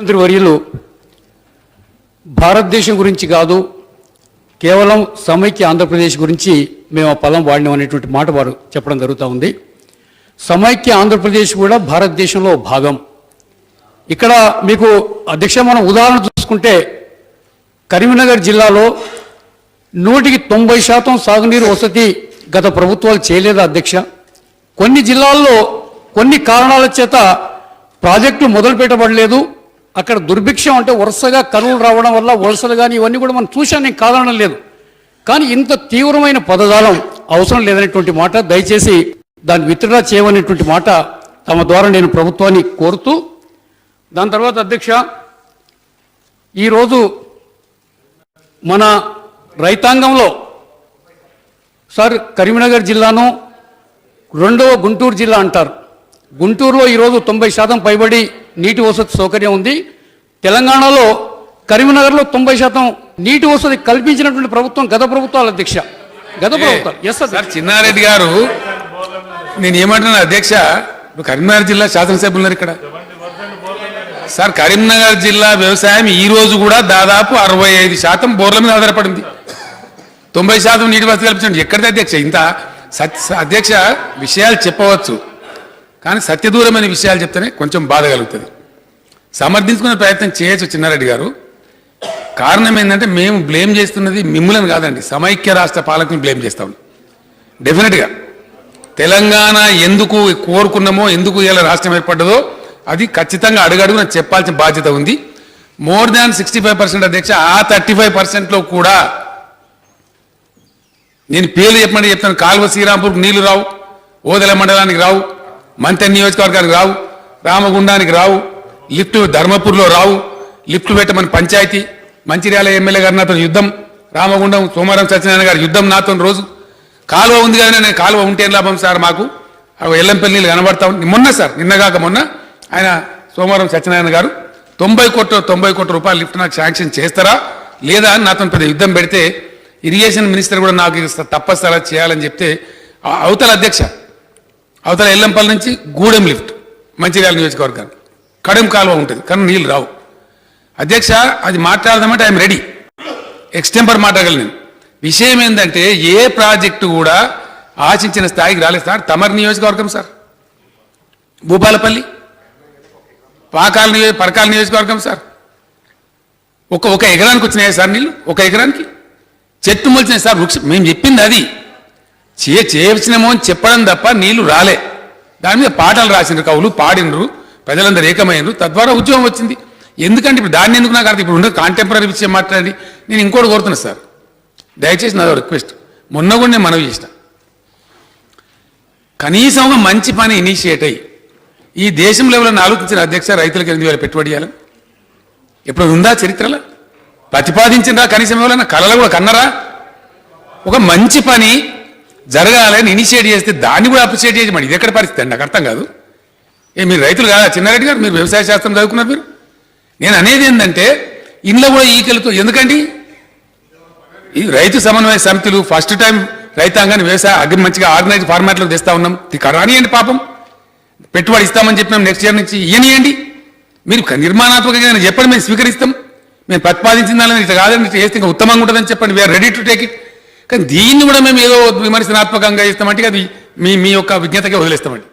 ముఖ్యమంత్రి వర్యులు భారతదేశం గురించి కాదు కేవలం సమైక్య ఆంధ్రప్రదేశ్ గురించి మేము ఆ పదం వాడినాం అనేటువంటి మాట వారు చెప్పడం జరుగుతూ ఉంది. సమైక్య ఆంధ్రప్రదేశ్ కూడా భారతదేశంలో భాగం. ఇక్కడ మీకు అధ్యక్ష మనం ఉదాహరణ చూసుకుంటే కరీంనగర్ జిల్లాలో నూటికి తొంభై శాతం సాగునీరు వసతి గత ప్రభుత్వాలు చేయలేదా అధ్యక్ష? కొన్ని జిల్లాల్లో కొన్ని కారణాల చేత ప్రాజెక్టు మొదలు పెట్టబడలేదు అక్కడ దుర్భిక్షం అంటే వరుసగా కరువులు రావడం వల్ల వలసలు కానీ ఇవన్నీ కూడా మనం చూశాను నేను కాదనడం లేదు. కానీ ఇంత తీవ్రమైన పదజాలం అవసరం లేదనేటువంటి మాట దయచేసి దాన్ని విత్డ్రా చేయమనేటువంటి మాట తమ ద్వారా నేను ప్రభుత్వాన్ని కోరుతూ దాని తర్వాత అధ్యక్ష ఈరోజు మన రైతాంగంలో సార్ కరీంనగర్ జిల్లాను రెండవ గుంటూరు జిల్లా అంటారు. గుంటూరులో ఈరోజు తొంభై శాతం పైబడి నీటి వసతి సౌకర్యం ఉంది. తెలంగాణలో కరీంనగర్లో తొంభై శాతం నీటి వసతి కల్పించినటువంటి ప్రభుత్వం గత ప్రభుత్వాల అధ్యక్ష. గత ప్రభుత్వాలు. ఎస్ సార్ చిన్నారెడ్డి గారు నేను ఏమంటున్నా అధ్యక్ష కరీంనగర్ జిల్లా శాసనసభ్యులు ఉన్నారు ఇక్కడ. సార్ కరీంనగర్ జిల్లా వ్యవసాయం ఈ రోజు కూడా దాదాపు అరవై ఐదు శాతం బోర్ల మీద ఆధారపడింది. తొంభై శాతం నీటి వసతి కల్పించండి. ఎక్కడిది అధ్యక్ష? ఇంత అధ్యక్ష విషయాలు చెప్పవచ్చు. కానీ సత్యదూరమైన విషయాలు చెప్తేనే కొంచెం బాధ కలుగుతుంది. సమర్థించుకునే ప్రయత్నం చేయొచ్చు చిన్నారెడ్డి గారు. కారణం ఏంటంటే మేము బ్లేమ్ చేస్తున్నది మిమ్మల్ని కాదండి సమైక్య రాష్ట్ర పాలకుని బ్లేమ్ చేస్తాం డెఫినెట్గా తెలంగాణ ఎందుకు కోరుకున్నామో ఎందుకు ఇలా రాష్ట్రం ఏర్పడ్డదో అది ఖచ్చితంగా అడుగడుగున చెప్పాల్సిన బాధ్యత ఉంది. More than sixty five percent అధ్యక్ష ఆ థర్టీ ఫైవ్ పర్సెంట్లో కూడా నేను పేర్లు చెప్పమంటే చెప్తాను. కాల్వ శ్రీరాంపూర్కి నీళ్ళు రావు ఓదెల మండలానికి రావు మంత్రి నియోజకవర్గానికి రావు రామగుండానికి రావు లిఫ్ట్ ధర్మపూర్లో రావు. లిఫ్ట్ పెట్టమని పంచాయతీ. మంచిర్యాల ఎమ్మెల్యే గారు నాతో యుద్ధం. రామగుండం సోమవారం సత్యనారాయణ గారు యుద్ధం నాతో రోజు. కాలువ ఉంది కానీ నేను కాలువ ఉంటే లాభం సార్ మాకు? ఎల్లంపల్లి నీళ్ళు కనబడతా ఉంది మొన్న సార్ నిన్నగాక మొన్న ఆయన సోమవారం సత్యనారాయణ గారు తొంభై కోట్ల తొంభై కోట్ల రూపాయలు లిఫ్ట్ నాకు శాంక్షన్ చేస్తారా? లేదా అని నాతో పెద్ద యుద్ధం పెడితే ఇరిగేషన్ మినిస్టర్ కూడా నాకు ఇది చేయాలని చెప్తే అవతల అధ్యక్ష అవతల ఎల్లంపల్లి నుంచి గూడెం లిఫ్ట్ మంచిర్యాల నియోజకవర్గానికి. కడెం కాలువ ఉంటుంది కానీ నీళ్ళు రావు. అధ్యక్ష అది మాట్లాడదామంటే ఐఎమ్ రెడీ. ఎక్స్టెంపర్ మాట్లాడగలను నేను. విషయం ఏంటంటే ఏ ప్రాజెక్టు కూడా ఆశించిన స్థాయికి రాలేదు సార్. తమర్ నియోజకవర్గం సార్. భూపాలపల్లి పాకాల నియోజ పరకాల నియోజకవర్గం సార్. ఒక ఒక ఎకరానికి వచ్చినాయా సార్ నీళ్ళు? ఒక ఎకరానికి? చెట్టు మొలిచినాయి సార్ వృక్షం. మేము చెప్పింది అది. చే చేసినామో అని చెప్పడం తప్ప నీళ్ళు రాలే. దాని మీద పాటలు రాసిండ్రు కవులు పాడినరు ప్రజలందరూ ఏకమయ్యారు. తద్వారా ఉద్యోగం వచ్చింది. ఎందుకంటే ఇప్పుడు దాన్ని ఎందుకు నాకు అర్థం? ఇప్పుడు ఉన్న కాంటెంపరీ విషయం మాట్లాడి నేను ఇంకోటి కోరుతున్నా సార్. దయచేసి నాదో రిక్వెస్ట్ మొన్న కూడా నేను మనవి చేసిన. కనీసం ఒక మంచి పని ఇనిషియేట్ అయ్యి ఈ దేశం లెవెల్లో ఆలోచించిన అధ్యక్ష రైతులకు ఎనిమిది వేల పెట్టుబడి చేయాలి ఎప్పుడు ఉందా చరిత్రలో? ప్రతిపాదించినరా కనీసం ఎవరైనా కళలు కూడా కన్నరా? ఒక మంచి పని జరగాలని ఇనిషియేట్ చేస్తే దాన్ని కూడా అప్రిషియేట్ చేసి మరి ఇది ఎక్కడ పరిస్థితి? అండి నాకు అర్థం కాదు. ఏ మీరు రైతులు కాదా? చిన్నారెడ్డి గారు మీరు వ్యవసాయ శాస్త్రం చదువుకున్నారు మీరు? నేను అనేది ఏంటంటే ఇంట్లో కూడా ఈకలతో ఎందుకండి? ఈ రైతు సమన్వయ సమితులు ఫస్ట్ టైం రైతాంగాన్ని వ్యవసాయ అగ్రి మంచిగా ఆర్గనైజ్ ఫార్మాట్లో తెస్తా ఉన్నాం. ఇది రానియండి పాపం. పెట్టుబడి ఇస్తామని చెప్పినాం నెక్స్ట్ ఇయర్ నుంచి ఇయనియండి మీరు నిర్మాణాత్మకంగా చెప్పండి మేము స్వీకరిస్తాం. మేము ప్రతిపాదించిన దాని ఇట్లా కాదని ఇట్లా చేస్తే ఇంకా ఉత్తమంగా ఉంటుందని చెప్పండి. We're ready to take it కానీ దీన్ని కూడా మేము ఏదో విమర్శనాత్మకంగా చేస్తామంటే అది మీ మీ యొక్క విజ్ఞతకే వదిలేస్తామండి.